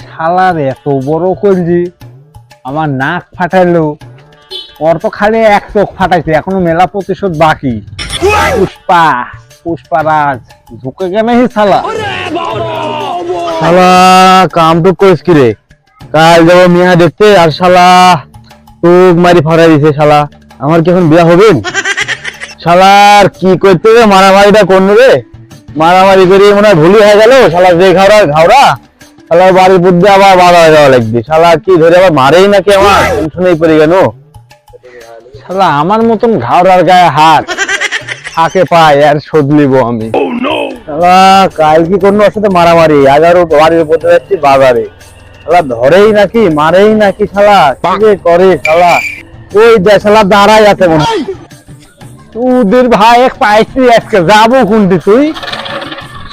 শালার, এত বড় কলজি আমার নাক ফাটাইলো। ওর তো খালি এক চোখ ফাটাইছে, এখনও মেলা প্রতিশোধ বাকি। পুষ্পা পুষ্পারাজ ঝুঁকে গেলে হি শালা। শালা কাম তো করিস কি রে? কাল যাব মিয়া দেখতে, আর শালা, টুক মারি ফাটাই দিছে শালা। আমার কি এখন বিয়া হবে? শালার কি করতে রে মারামারিটা করল রে? মারামারি করে মনে হয় ভুলি হয়ে গেল? শালা যে ঘাওড়া ঘাওড়া। শালা বাড়ির বুদ্ধি আবার বাধা হয়ে যাওয়া লাগবে। শালা কি ধরে আবার মারেই নাকি আমার? টেনশনেই পড়ে গেল। শালা আমার মতন ঘাওড়ার গায়ে হাত থাকে পায়? আর শোধ নিব আমি। শালা কাল কি ওর সাথে মারামারি। এগারো বাড়ির উপর যাচ্ছি বাজারে। শালা ধরেই নাকি মারেই নাকি শালা? কি করে শালা? ওই যে শালা দাঁড়াই আছে মনে। তোদের ভাই এক পাইছি আজকে যাব কোনটি তুই?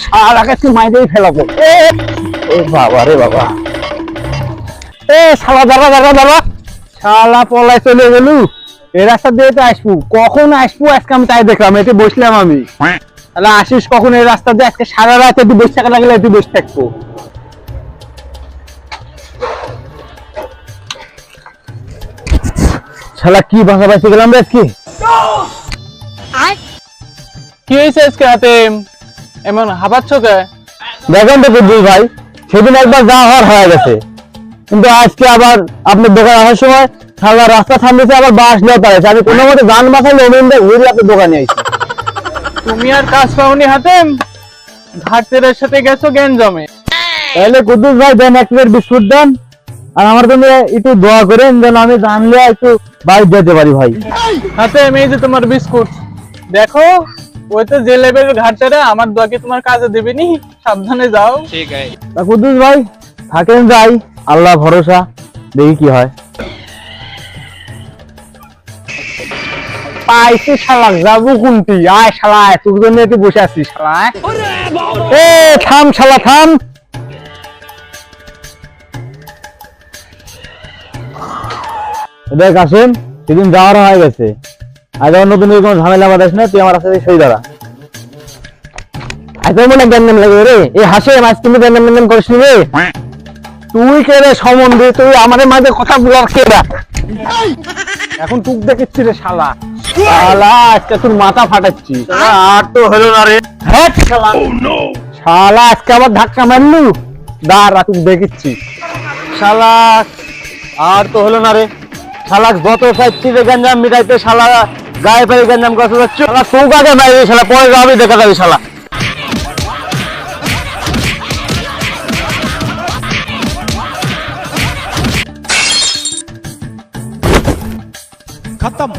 শালা কাছে মাইরেই ফেলাবো। এ বাবা রে বাবা। এ শালা দাঁড়া দাঁড়া দাঁড়া। শালা পলাই চলে গেলু। রাস্তা দিয়ে তো আসব। কখন আসব? আজকে আমি তাই দেখলাম এতে বসলাম আমি। তাহলে আসিস কখন এই রাস্তা দিয়ে? আজকে সারা রাত বসে থাকা লাগলে বসে থাকব। শালা কি ভাষা পাইছে গেলাম রে আজকে? কি হয়েছে আজকে হাতে এমন হাবাচ্ছ কে? দেখেন তো কুদ্দুস ভাই। সেদিন একবার যা হওয়ার হয়ে গেছে। কিন্তু আজকে আবার আপনার দোকান আসার সময় শালা রাস্তা থামিয়েছে আবার বাস নিয়ে পারেছে আমি কোনো মতে গান বাসাইলে অমিনদা ঘুরে আপনার দোকানে আইছি তুমি আর কাজ পাওনি হাতে ঘাটের সাথে গেছো জ্ঞান জমে তাহলে কুদ্দুস ভাই দেন এক প্লেট বিস্কুট দেন আর আমার জন্য একটু দোয়া করেন যেন আমি জানলে একটু বাইরে যেতে পারি ভাই। হাতে এই যে তোমার বিস্কুট। দেখো ওই তো যে লেভেলের ঘাটটারে আমার দোয়াকে তোমার কাজে দেবেনি সাবধানে যাও। তা কুদ্দুস ভাই থাকেন যাই আল্লাহ ভরসা দেখি কি হয়। পাইছি যাব কোনটি? আয় তোর জন্য একটু বসে আছি শালা এ থাম শালা থাম। দেখ আসেন সেদিন যাওয়ার হয়ে গেছে। আমার নতুন করে কোনো ঝামেলা বাতাস না তুই আমার রাস্তা দিয়ে সই দাঁড়া মনে জ্ঞান জ্ঞান লাগে রে। এই হাসে মাছ কিন্তু জ্ঞান করিস রে। তুই কে রে সম্বন্ধে তুই আমাদের মাঝে কথা বলার কে রে? এখন টুক দেখেছি রে শালা। শালা আজকে তোর মাথা ফাটাচ্ছি। আর তো হলো না রে। হ্যাঁ শালা। শালা আজকে আবার ধাক্কা মারলু? দাঁড়া তুই দেখেছি শালা আর তো হলো না রে। শালা গত সাইড গঞ্জাম মিটাইতে শালা গায়ে পায়ে গঞ্জাম কথা যাচ্ছে শালা চৌকাকে শালা পরে যাবে দেখা যাবে, শালা। খতম।